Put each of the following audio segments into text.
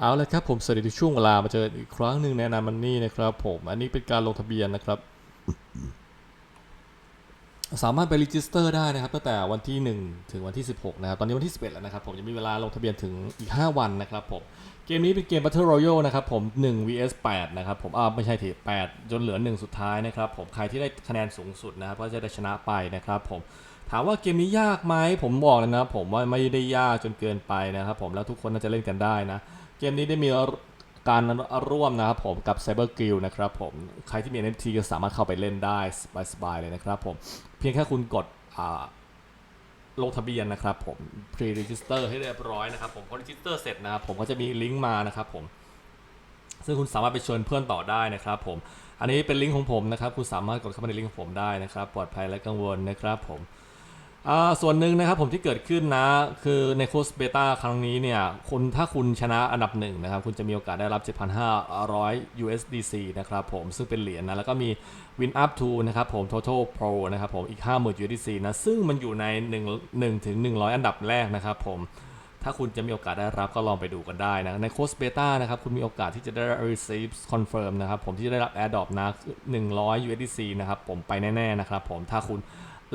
เอาลยครับผมสวัสดีทุกช่วงเวลามาเจออีกครั้งหนึ่งในนามันนี่นะครับผมอันนี้เป็นการลงทะเบียนนะครับ สามารถไปรีจิสเตอร์ได้นะครับตั้งแต่วันที่ 1 ถึงวันที่ 16 นะครับ ตอนนี้วันที่ 11 แล้วนะครับ ผมจะมีเวลาลงทะเบียนถึงอีก 5 วันนะครับผมเกมนี้เป็นเกม Battle Royale นะครับผม 1 vs 8 นะครับผมอ่าไม่ใช่ที8จนเหลือ 1 สุดท้ายนะครับผมใครที่ได้คะแนนสูงสุดนะครับก็จะได้ชนะไปนะครับผมถามว่าเกมนี้ยากไหมผมบอกเลยนะผมว่าไม่ได้ยากจนเกินไปนะครับผมแล้วทุกคนน่าจะเล่นกันได้นะ เกมนี้ได้มีการร่วมนะครับผมกับ Cyber g u i l d นะครับผมใครที่มี NFT ก็สามารถเข้าไปเล่นได้สบายๆเลยนะครับผม เพียงแค่คุณกดลงทะเบียนนะครับผม pre-register ให้เรียบร้อยนะครับผมพอ register เสร็จนะครับผมก็จะมีลิงก์มานะครับผม ซึ่งคุณสามารถไปเชิญเพื่อนต่อได้นะครับผม อันนี้เป็นลิงก์ของผมนะครับ คุณสามารถกดเข้ามาในลิงก์ของผมได้นะครับ ปลอดภัยและกังวลนะครับผม ส่วนหนึ่งนะครับผมที่เกิดขึ้นนะ คือในโค้ดเบต้าครั้งนี้เนี่ยคุณถ้าคุณชนะอันดับหนึ่งนะครับ คุณจะมีโอกาสได้รับ 7,500 USDC นะครับผมซึ่งเป็นเหรียญนะแล้วก็มี Win Up to นะครับผม Total Pro นะครับผมอีก 50,000 USDC นะซึ่งมันอยู่ใน1 1ถึง100 อันดับแรกนะครับผมถ้าคุณจะมีโอกาสได้รับก็ลองไปดูกันได้นะในโค้ดเบต้านะครับคุณมีโอกาสที่จะได้ receive confirm นะครับผมที่จะได้รับ airdrop นะ100 USDC นะครับผมไปแน่ๆนะครับผมถ้าคุณ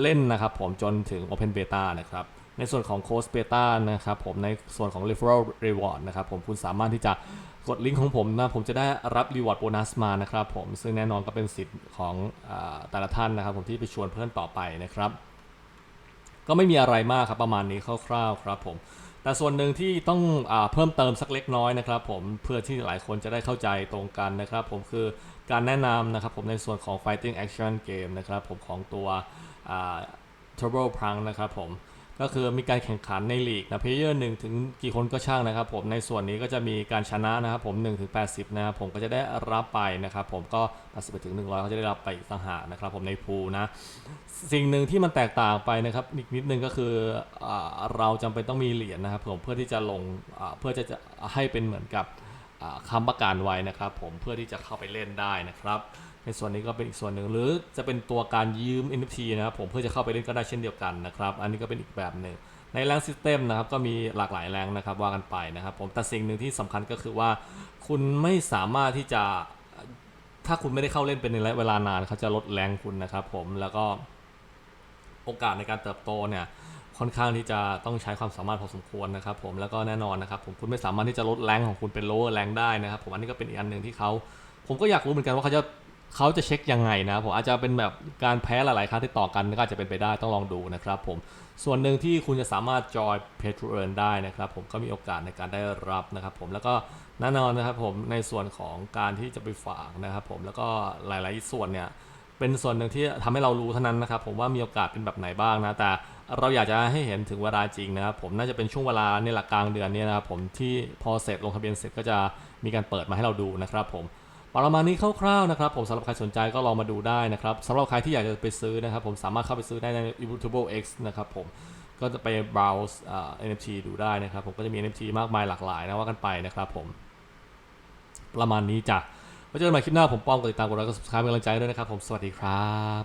เล่นนะครับผมจนถึง Open Beta นะครับในส่วนของโค้ดเบต้านะครับผมในส่วนของ referral reward นะครับผมคุณสามารถที่จะกดลิงก์ของผมนะผมจะได้รับ reward bonus มานะครับผมซึ่งแน่นอนก็เป็นสิทธิ์ของอแต่ละท่านนะครับผมที่ไปชวนเพื่อนต่อไปนะครับ ก็ไม่มีอะไรมากครับประมาณนี้คร่าวๆครับผมแต่ส่วนหนึ่งที่ต้องอเพิ่มเติมสักเล็กน้อยนะครับผมเพื่อที่หลายคนจะได้เข้าใจตรงกันนะครับ ผมคือการแนะนำนะครับผมในส่วนของ fighting action game นะครับผมของตัวอ่า Turbo Prunk นะครับผมก็คือมีการแข่งขันในลีกนะเพลเยอร์หนึ่งถึงกี่คนก็ช่างนะครับผมในส่วนนี้ก็จะมีการชนะนะครับผม1ถึง80นะครับผมก็จะได้รับไปนะครับผมก็80ไปถึง100เขาจะได้รับไปอีกต่างหากนะครับผมในพูลนะสิ่งหนึ่งที่มันแตกต่างไปนะครับอีกนิดนึงก็คืออเราจำเป็นต้องมีเหรียญนะครับผมเพื่อที่จะลงเพื่อจะจะให้เป็นเหมือนกับ คำประกันไว้นะครับผมเพื่อที่จะเข้าไปเล่นได้นะครับในส่วนนี้ก็เป็นอีกส่วนหนึ่งหรือจะเป็นตัวการยืม NFT นะครับผมเพื่อจะเข้าไปเล่นก็ได้เช่นเดียวกันนะครับ อันนี้ก็เป็นอีกแบบหนึ่งในแรงซิสเต็มนะครับก็มีหลากหลายแรงนะครับว่ากันไปนะครับ ผมแต่สิ่งหนึ่งที่สำคัญก็คือว่า คุณไม่สามารถที่จะถ้าคุณไม่ได้เข้าเล่นเป็นในระยะเวลานานเขาจะลดแรงคุณนะครับ ผมแล้วก็โอกาสในการเติบโตเนี่ย ค่อนข้างที่จะต้องใช้ความสามารถพอสมควรนะครับผมแล้วก็แน่นอนนะครับผมคุณไม่สามารถที่จะลดแรงของคุณเป็น lower แรงได้นะครับผมอันนี้ก็เป็นอีกอันหนึ่งที่เขาผมก็อยากรู้เหมือนกันว่าเขาจะเขาจะเช็คยังไงนะผมอาจจะเป็นแบบการแพ้หลาย ๆ ครั้งที่ต่อกันก็อาจจะเป็นไปได้ต้องลองดูนะครับผมส่วนหนึ่งที่คุณจะสามารถจอย pay to earn ได้นะครับผมก็มีโอกาสในการได้รับนะครับผมแล้วก็แน่นอนนะครับผมในส่วนของการที่จะไปฝากนะครับผมแล้วก็หลาย ๆ ส่วนเนี่ย เป็นส่วนหนึ่งที่ทำให้เรารู้เท่านั้นนะครับผมว่ามีโอกาสเป็นแบบไหนบ้างนะแต่เราอยากจะให้เห็นถึงเวลาจริงนะครับผมน่าจะเป็นช่วงเวลาในหลักกลางเดือนเนี้นะครับผมที่พอเสร็จลงทะเบียนเสร็จก็จะมีการเปิดมาให้เราดูนะครับผมประมาณนี้คร่าวๆนะครับผมสำหรับใครสนใจก็ลองมาดูได้นะครับสำหรับใครที่อยากจะไปซื้อนะครับผมสามารถเข้าไปซื้อได้ใน Immutable X นะครับผมก็จะไป browse NFT ดูได้นะครับผมก็จะมี NFT มากมายหลากหลายนะว่ากันไปนะครับผมประมาณนี้จ้ะ ไว้เจอกันใหม่คลิปหน้าผมป้อมกดติดตามกดไลค์กด subscribe เป็นกำลังใจด้วยนะครับผมสวัสดีครับ